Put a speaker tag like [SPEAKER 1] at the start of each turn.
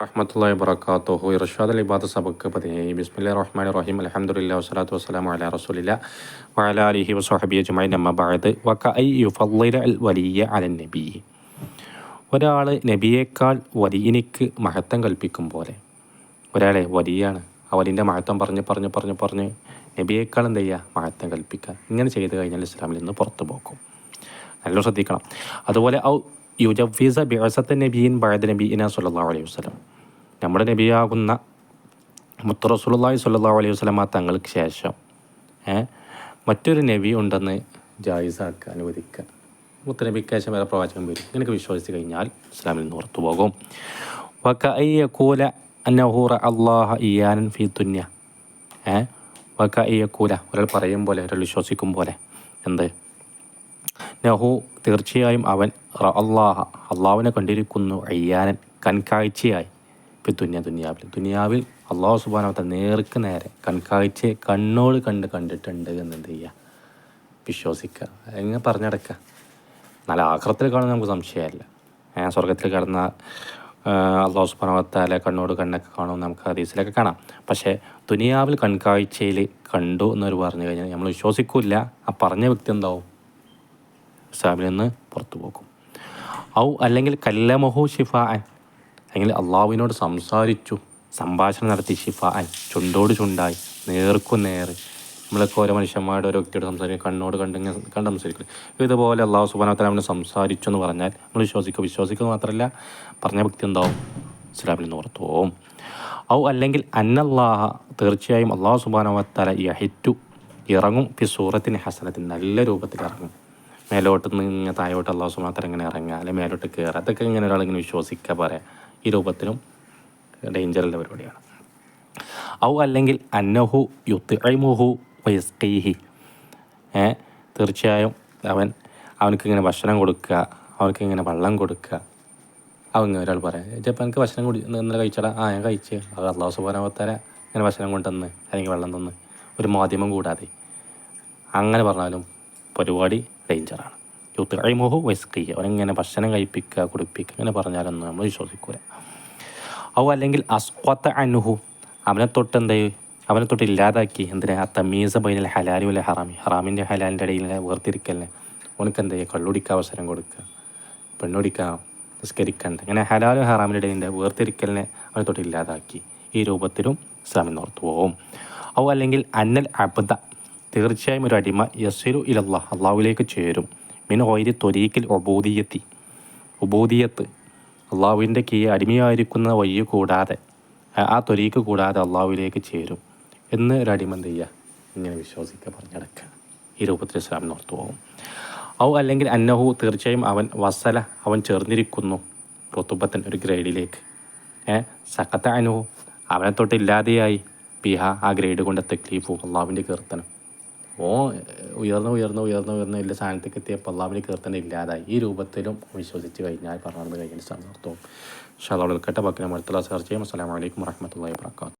[SPEAKER 1] റഹ്മത്തുള്ളാഹി വബറകാതുഹു ഇർഷാദ് അലി ബാദ് സബക്ക് പതിനേഴ്. ബിസ്മില്ലാഹിർ റഹ്മാൻ റഹീം അൽഹംദുലില്ലാഹി വസ്സലാത്തു വസ്സലാമു അലാ റസൂലില്ല വഅലാ ആലിഹി വസ്വഹബിഹി അജ്മഈൻ. അമ്മ ബഅദ്. വകഅ യുഫദ്ദില അൽ വലിയ അലൻ നബി. ഒരാൾ നബിയേക്കാൾ വലിയനിക്ക് മഹത്വം കൽപ്പിക്കും പോലെ. ഒരാളെ വലിയാണ്. ആ വലിന്റെ മഹത്വം പറഞ്ഞ് പറഞ്ഞ് പറഞ്ഞ് പറഞ്ഞ് നബിയേക്കാൾ എന്ത് ചെയ്യുക മഹത്വം കൽപ്പിക്കുക ഇങ്ങനെ ചെയ്ത് കഴിഞ്ഞാൽ ഇസ്ലാമിൽ നിന്ന് പുറത്തു പോക്കും. നല്ല ശ്രദ്ധിക്കണം. അതുപോലെ ഔ യുജഫീസ ബിഅസത്ത നബീൻ ബഅദ നബീന സുല്ലാ അലൈഹി വസ്ലം നമ്മുടെ നബിയാകുന്ന മുത്ത സുല്ലാ അലൈഹി വസല്ലമ തങ്ങൾക്ക് ശേഷം മറ്റൊരു നബി ഉണ്ടെന്ന് ജായിസാക്കുക മുത്ത മുത്തനബിക്ക് ശേഷം വേറെ പ്രവാചകൻ വരും. ഇങ്ങനെയൊക്കെ വിശ്വസിച്ച് കഴിഞ്ഞാൽ ഇസ്ലാമിൽ നിന്ന് പുറത്തു പോകും. വക്കൂല അന്നഹൂറ അള്ളാഹ ഇയാനൻ ഫി തുന്യ ഏ വക്ക അയ്യക്കൂല ഒരാൾ പറയും പോലെ ഒരാൾ വിശ്വസിക്കും പോലെ. എന്ത്? നഹു തീർച്ചയായും അവൻ അള്ളാഹ അള്ളാഹുവിനെ കണ്ടിരിക്കുന്നു അയ്യാനൻ കൺകാഴ്ചയായി. ഇപ്പം ദുന്യ ദുനിയാവിൽ. ദുനിയാവിൽ അള്ളാഹു സുബാനവത്ത നേർക്ക് നേരെ കൺകാഴ്ചയെ കണ്ണോട് കണ്ട് കണ്ടിട്ടുണ്ട് എന്ന് എന്ത് ചെയ്യുക വിശ്വസിക്കുക എങ്ങനെ പറഞ്ഞടക്കുക നല്ല ആക്രത്തിൽ കാണുന്ന നമുക്ക് സംശയമല്ല. സ്വർഗത്തിൽ കിടന്ന അള്ളാഹു സുബാനവത്താലെ കണ്ണോട് കണ്ണൊക്കെ കാണും നമുക്ക് ഹദീസിലൊക്കെ കാണാം. പക്ഷേ ദുനിയാവിൽ കൺകാഴ്ചയിൽ കണ്ടു എന്നൊരു പറഞ്ഞു കഴിഞ്ഞാൽ നമ്മൾ വിശ്വസിക്കില്ല. ആ പറഞ്ഞ വ്യക്തി എന്താവും? ഇസ്ലാമിൽ നിന്ന് പുറത്തു പോകും ഔ അല്ലെങ്കിൽ കല്ലമഹു ഷിഫാൻ അല്ലെങ്കിൽ അള്ളാഹുവിനോട് സംസാരിച്ചു സംഭാഷണം നടത്തി ഷിഫ അൻ ചുണ്ടോട് ചുണ്ടായി നേർക്കു നേർ നമ്മളൊക്കെ ഓരോ മനുഷ്യന്മാരുടെ ഓരോ വ്യക്തിയോട് സംസാരിക്കും കണ്ണോട് കണ്ടിങ്ങനെ കണ്ട് സംസാരിക്കും. ഇതുപോലെ അള്ളാഹു സുബാനത്തലാമിനെ സംസാരിച്ചു എന്ന് പറഞ്ഞാൽ നമ്മൾ വിശ്വസിക്കും. വിശ്വസിക്കുക മാത്രമല്ല പറഞ്ഞ വ്യക്തി എന്താവും? ഇസ്ലാമിൽ നിന്ന് പുറത്തു പോവും. ഔ അല്ലെങ്കിൽ അന്നല്ലാഹ തീർച്ചയായും അള്ളാഹു സുബാനവത്തല യഹിറ്റു ഇറങ്ങും. ഫി സൂറത്തിന് ഹസനത്തിന് നല്ല രൂപത്തിൽ ഇറങ്ങും. മേലോട്ട് നിന്ന് ഇങ്ങനെ താഴോട്ട് അള്ളാഹു സുമാത്തരം ഇങ്ങനെ ഇറങ്ങുക അല്ലെങ്കിൽ മേലോട്ട് കയറുക അതൊക്കെ ഇങ്ങനെ ഒരാളിങ്ങനെ വിശ്വസിക്കുക പറയാം. ഈ രൂപത്തിലും ഡേഞ്ചറുള്ള പരിപാടിയാണ്. ഔ അല്ലെങ്കിൽ അന്നഹു യുത്തിമുഹു ഏഹ് തീർച്ചയായും അവൻ അവനക്ക് ഇങ്ങനെ ഭക്ഷണം കൊടുക്കുക അവനക്ക് ഇങ്ങനെ വെള്ളം കൊടുക്കുക. അവങ്ങ ഒരാൾ പറയാം ചിലപ്പോൾ എനിക്ക് ഭക്ഷണം കുടി ഇന്നലെ കഴിച്ചടാ? ആ ഞാൻ കഴിച്ച്. അത് അള്ളാഹു സുബാനാവത്തര ഇങ്ങനെ ഭക്ഷണം കൊണ്ടുതന്ന് അല്ലെങ്കിൽ വെള്ളം തന്ന്. ഒരു മാധ്യമം കൂടാതെ. അങ്ങനെ പറഞ്ഞാലും പരിപാടി ഡേഞ്ചറാണ് യൂത്ത് കഴിമോഹു വൈസ്കി അവനെങ്ങനെ ഭക്ഷണം കഴിപ്പിക്കുക കുടിപ്പിക്കുക അങ്ങനെ പറഞ്ഞാലൊന്നും നമ്മൾ വിശ്വസിക്കൂല. അവ അല്ലെങ്കിൽ അസ്വത്ത അനുഹു അവനെ തൊട്ട് എന്ത് അവനെ തൊട്ട് ഇല്ലാതാക്കി. എന്തിനാ? ആ തമീസ ബൈനൽ ഹലാലി വല്ല ഹറാമി. ഹറാമിന്റെ ഹലാലിന്റെ ഇടയിൽ വേർതിരിക്കലിനെ. അവനക്ക് എന്ത് ചെയ്യുക കള്ളുടിക്കാൻ അവസരം കൊടുക്കുക. പെണ്ണുടിക്കാൻ നിസ്കരിക്കണ്ട. അങ്ങനെ ഹലാലും ഹറാമിന്റെ ഇടയിൽ വേർതിരിക്കലിനെ അവനെ തൊട്ട് ഇല്ലാതാക്കി. ഈ രൂപത്തിലും ഇസ്ലാമിൽ നോർത്തു പോവും. അവ അല്ലെങ്കിൽ അന്നൽ അബദ തീർച്ചയായും ഒരു അടിമ യസിലു ഇലല്ലാ അള്ളാഹുവിലേക്ക് ചേരും. മിന ഓയിരി തൊരീക്കിൽ ഒബൂദിയത്തി ഉബൂദിയത്ത്. അള്ളാഹുവിന്റെ കീ അടിമയായിരിക്കുന്ന വഴി കൂടാതെ ആ തൊരീക്ക് കൂടാതെ അള്ളാഹുവിലേക്ക് ചേരും എന്ന് ഒരു അടിമ എന്ത് ചെയ്യുക? ഇങ്ങനെ വിശ്വസിക്കുക പറഞ്ഞടക്കുക. ഈ രൂപത്തിൽ ഇസ്ലാം നോർത്തു പോകും. ഔ അല്ലെങ്കിൽ അന്നഹു തീർച്ചയായും അവൻ വസല അവൻ ചേർന്നിരിക്കുന്നു റുത്തുബത്തൻ ഒരു ഗ്രേഡിലേക്ക്. ഏ സഖത്ത അനുഹു. അവനെ തൊട്ട് ഇല്ലാതെയായി. പിഹ ആ ഗ്രേഡ് കൊണ്ട് തെക്ലീഫു അള്ളാഹുവിന്റെ കീർത്തനം. ഓ ഉയർന്ന് ഉയർന്ന് ഉയർന്ന് ഉയർന്ന് വലിയ സ്ഥാനത്തേക്ക് എത്തിയപ്പോൾ അള്ളാവിന് കീർത്തനം ഇല്ലാതായി. ഈ രൂപത്തിലും വിശ്വസിച്ച് കഴിഞ്ഞാൽ പറഞ്ഞു കഴിഞ്ഞാൽ സമർത്ഥവും ഷാളോട് നിൽക്കട്ടെ ബാക്കി നമ്മൾ അടുത്തുള്ള ചർച്ച ചെയ്യാം അസ്സാം വലൈക്കും വർഹമത്തല്ലാ വാത്തു